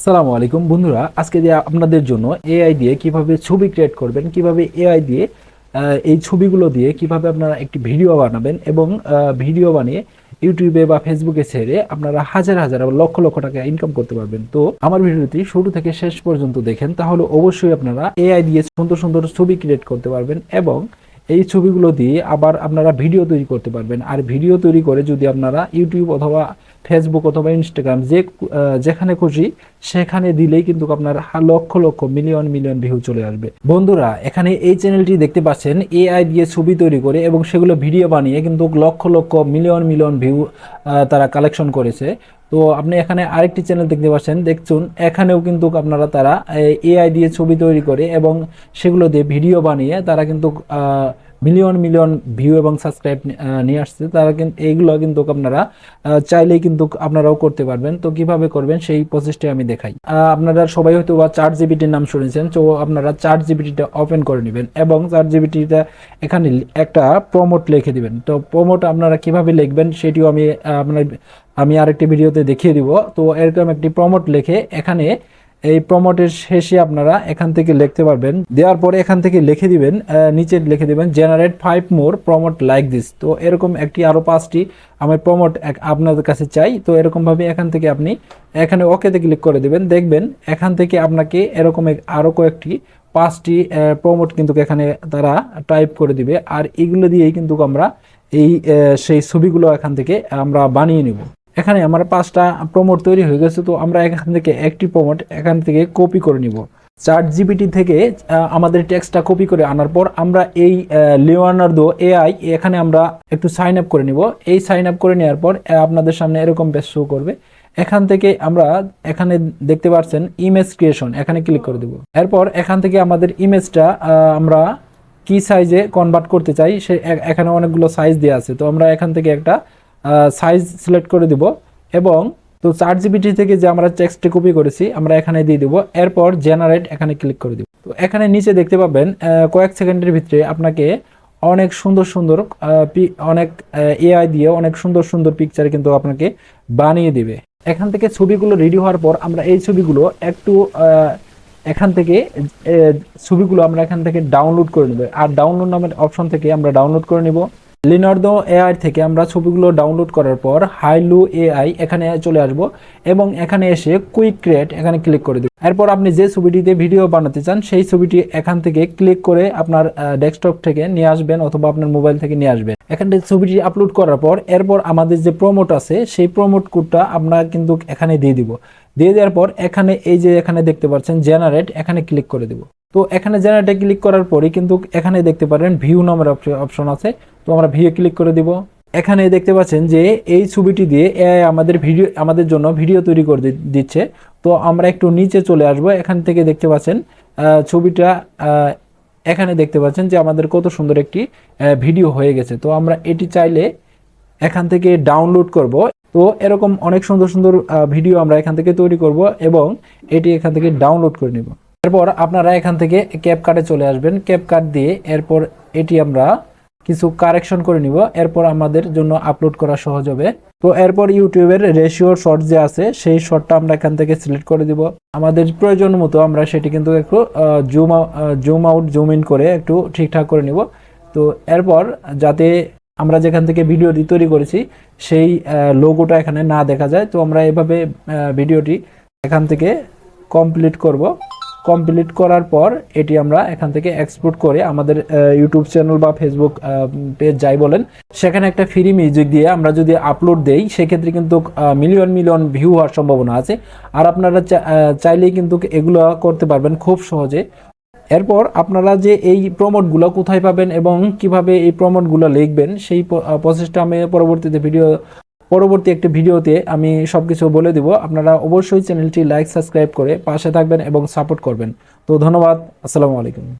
আসসালামু আলাইকুম বন্ধুরা, আজকে যে আপনাদের জন্য এআই দিয়ে কীভাবে ছবি ক্রিয়েট করবেন, কীভাবে এআই দিয়ে এই ছবিগুলো দিয়ে কীভাবে আপনারা একটি ভিডিও বানাবেন এবং ভিডিও বানিয়ে ইউটিউবে বা ফেসবুকে ছেড়ে আপনারা হাজার হাজার লক্ষ লক্ষ টাকা ইনকাম করতে পারবেন। তো আমার ভিডিওটি শুরু থেকে শেষ পর্যন্ত দেখেন, তাহলে অবশ্যই আপনারা এআই দিয়ে সুন্দর সুন্দর ছবি ক্রিয়েট করতে পারবেন এবং এই ছবিগুলো দিয়ে আবার আপনারা ভিডিও তৈরি করতে পারবেন। আর ভিডিও তৈরি করে যদি আপনারা ইউটিউব অথবা ফেসবুক অথবা ইনস্টাগ্রাম যে যেখানে খুশি, সেখানে দিলেই কিন্তু আপনার লক্ষ লক্ষ মিলিয়ন মিলিয়ন ভিউ চলে আসবে। বন্ধুরা, এখানে এই চ্যানেলটি দেখতে পাচ্ছেন এআই দিয়ে ছবি তৈরি করে এবং সেগুলো ভিডিও বানিয়ে কিন্তু lakh lakh million million view তারা কালেকশন করেছে। তো আপনি এখানে আরেকটি চ্যানেল দেখতে পাচ্ছেন, দেখছুন, এখানেও কিন্তু আপনারা তারা এআই দিয়ে ছবি তৈরি করে এবং সেগুলো দিয়ে ভিডিও বানিয়ে তারা কিন্তু মিলিয়ন মিলিয়ন ভিউ এবং সাবস্ক্রাইব নিয়ে আসছে, তারা কিন্তু এইগুলো কিন্তু আপনারা চাইলেই কিন্তু আপনারাও করতে পারবেন। তো কীভাবে করবেন সেই প্রসেসটি আমি দেখাই। আপনারা সবাই হয়তো বা চার জিবিটির নাম শুনেছেন, তো আপনারা চার জিবিটিটা ওপেন করে নেবেন এবং চার জিবিটিটা এখানে একটা প্রমোট লিখে দিবেন। তো প্রমোট আপনারা কীভাবে লিখবেন সেটিও আমি আপনার, আমি আরেকটি ভিডিওতে দেখিয়ে দিব। তো এরকম একটি প্রমোট লিখে এখানে এই প্রমোটের শেষে আপনারা এখান থেকে লিখতে পারবেন। দেওয়ার পরে এখান থেকে লিখে দিবেন নিচে লিখে দিবেন generate five more promote like this তো এরকম একটি আরও পাঁচটি আমার প্রমোট আপনাদের কাছে চাই। তো এরকমভাবে এখান থেকে আপনি এখানে ওকেতে ক্লিক করে দিবেন। দেখবেন এখান থেকে আপনাকে এরকম এক- আরও কয়েকটি, পাঁচটি প্রমোট কিন্তু এখানে তারা টাইপ করে দিবে। আর এগুলো দিয়েই কিন্তু আমরা এই সেই ছবিগুলো এখান থেকে আমরা বানিয়ে নিব। এখানে আমার পাঁচটা প্রমোট তৈরি হয়ে গেছে, তো আমরা এখান থেকে একটি প্রমোট এখান থেকে কপি করে নিব। চার জিবিটি থেকে আমাদের টেক্সটটা কপি করে আনার পর আমরা এই লিওনার্দো এআই এখানে আমরা একটু সাইন আপ করে নিব। এই সাইন আপ করে নেওয়ার পর আপনাদের সামনে এরকম বেশ শো করবে। এখান থেকে আমরা এখানে দেখতে পাচ্ছেন ইমেজ ক্রিয়েশন এখানে ক্লিক করে দেব। এরপর এখান থেকে আমাদের ইমেজটা আমরা কি সাইজে কনভার্ট করতে চাই, সে এখানে অনেকগুলো সাইজ দেওয়া আছে, তো আমরা এখান থেকে একটা সাইজ সিলেক্ট করে দিব এবং তো চার জিবিটি থেকে যে আমরা টেক্সটে কপি করেছি, আমরা এখানে দিয়ে দিব। এরপর জেনারেট এখানে ক্লিক করে দিব। তো এখানে নিচে দেখতে পাবেন কয়েক সেকেন্ডের ভিতরে আপনাকে অনেক সুন্দর সুন্দর অনেক এআই দিয়ে অনেক সুন্দর সুন্দর পিকচার কিন্তু আপনাকে বানিয়ে দিবে। এখান থেকে ছবিগুলো রেডি হওয়ার পর আমরা এই ছবিগুলো একটু এখান থেকে ছবিগুলো আমরা এখান থেকে ডাউনলোড করে নেব। আর ডাউনলোড নামের অপশন থেকে আমরা ডাউনলোড করে নিব। লিনার্দো এআই থেকে আমরা ছবিগুলো ডাউনলোড করার পর হাইলু এআই এখানে চলে আসব এবং এখানে এসে কুইক ক্রিয়েট এখানে ক্লিক করে দেব। এরপর আপনি যে ছবিটিতে ভিডিও বানাতে চান, সেই ছবিটি এখান থেকে ক্লিক করে আপনার ডেস্কটপ থেকে নিয়ে আসবেন অথবা আপনার মোবাইল থেকে নিয়ে আসবেন। এখান থেকে ছবিটি আপলোড করার পর এরপর আমাদের যে প্রমোট আছে, সেই প্রমোট কোডটা আমরা কিন্তু এখানে দিয়ে দিব। দিয়ে দেওয়ার পর এখানে এই যে এখানে দেখতে পাচ্ছেন জেনারেট এখানে ক্লিক করে দিব। তো এখানে জেনারেটে ক্লিক করার পরই কিন্তু এখানে দেখতে পারেন ভিউ নামের অপশন আছে। তো আমরা ভিউ ক্লিক করে দিব। এখানে দেখতে পাচ্ছেন যে এই ছবিটি দিয়ে AI আমাদের ভিডিও, আমাদের জন্য ভিডিও তৈরি করে দিচ্ছে। তো আমরা একটু নিচে চলে আসব। এখান থেকে দেখতে পাচ্ছেন ছবিটা এখানে দেখতে পাচ্ছেন যে আমাদের কত সুন্দর একটি ভিডিও হয়ে গেছে। তো আমরা এটি চাইলে এখান থেকে ডাউনলোড করব। তো এরকম অনেক সুন্দর সুন্দর ভিডিও আমরা এখান থেকে তৈরি করব এবং এটি এখান থেকে ডাউনলোড করে নেব। এরপর আপনারা এখান থেকে ক্যাপ কার্ডে চলে আসবেন। ক্যাপ কার্ড দিয়ে এরপর এটি আমরা কিছু কারেকশন করে নিব, এরপর আমাদের জন্য আপলোড করা সহজ হবে। তো এরপর ইউটিউবের রেশিও শর্ট যে আছে, সেই শর্টটা আমরা এখান থেকে সিলেক্ট করে দিব। আমাদের প্রয়োজন মতো আমরা সেটি কিন্তু একটু zoom zoom out zoom in করে একটু ঠিকঠাক করে নিব। তো এরপর যাতে আমরা যেখান থেকে ভিডিওটি তৈরি করেছি, সেই লোগোটা এখানে না দেখা যায়, তো আমরা এভাবে ভিডিওটি এখান থেকে কমপ্লিট করব। কমপ্লিট করার পর এটি আমরা এখান থেকে এক্সপোর্ট করে আমাদের ইউটিউব চ্যানেল বা ফেসবুক পেজ যাই বলেন, সেখানে একটা ফ্রি মিউজিক দিয়ে আমরা যদি আপলোড দেই, সেক্ষেত্রে কিন্তু মিলিয়ন মিলিয়ন ভিউ হওয়ার সম্ভাবনা আছে। আর আপনারা চাইলেই কিন্তু এগুলো করতে পারবেন খুব সহজে। এরপর আপনারা যে এই প্রমোটগুলো কোথায় পাবেন এবং কীভাবে এই প্রমোটগুলো লিখবেন, সেই প্রসেসটা আমি পরবর্তীতে ভিডিও পরবর্তী একটি ভিডিওতে আমি সব কিছু বলে দিব। আপনারা অবশ্যই চ্যানেলটি লাইক, সাবস্ক্রাইব করে পাশে থাকবেন এবং সাপোর্ট করবেন। তো ধন্যবাদ, আসসালামু আলাইকুম।